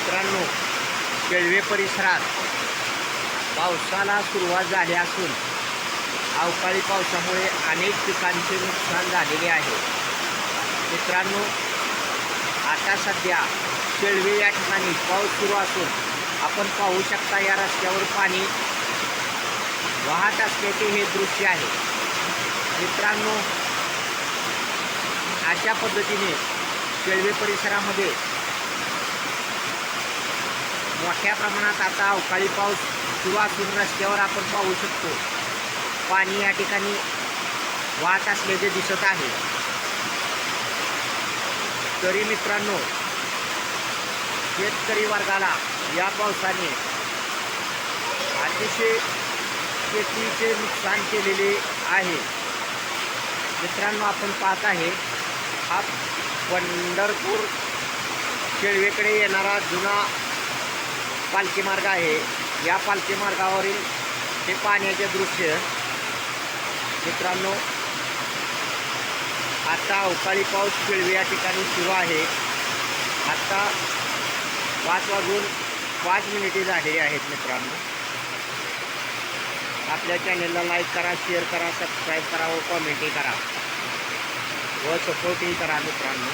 मित्रांनो केळवे परिसरात पावसाला सुरुवात झाली असून अवकाळी पावसामुळे अनेक पिकांचे नुकसान झालेले आहे. मित्रांनो आता सध्या केळवे या ठिकाणी पाऊस सुरू असून आपण पाहू शकता या रस्त्यावर पाणी वाहत असल्याचे हे दृश्य आहे. मित्रांनो अशा पद्धतीने केळवे परिसरामध्ये मोठ्या प्रमाणात आता अवकाळी पाऊस सुरू असून रस्त्यावर आपण पाहू शकतो. पाणी या ठिकाणी वाहत असल्याचे दिसत आहे. तरी मित्रांनो शेतकरी वर्गाला या पावसाने अतिशय शेतीचे नुकसान केलेले आहे. मित्रांनो आपण पाहत आहे हा पंढरपूर केळवेकडे येणारा जुना पालखी मार्ग आहे. या पालखी मार्गावरील हे पाण्याचे दृश्य मित्रांनो आता अवकाळी पाऊस केळवे या ठिकाणी सुरू आहे. आता पाच वाजून पाच मिनिटे झालेली आहेत मित्रांनो. आपल्या चॅनलला लाईक करा शेअर करा सबस्क्राईब करा व कॉमेंटही करा. व सपोर्टही करा मित्रांनो.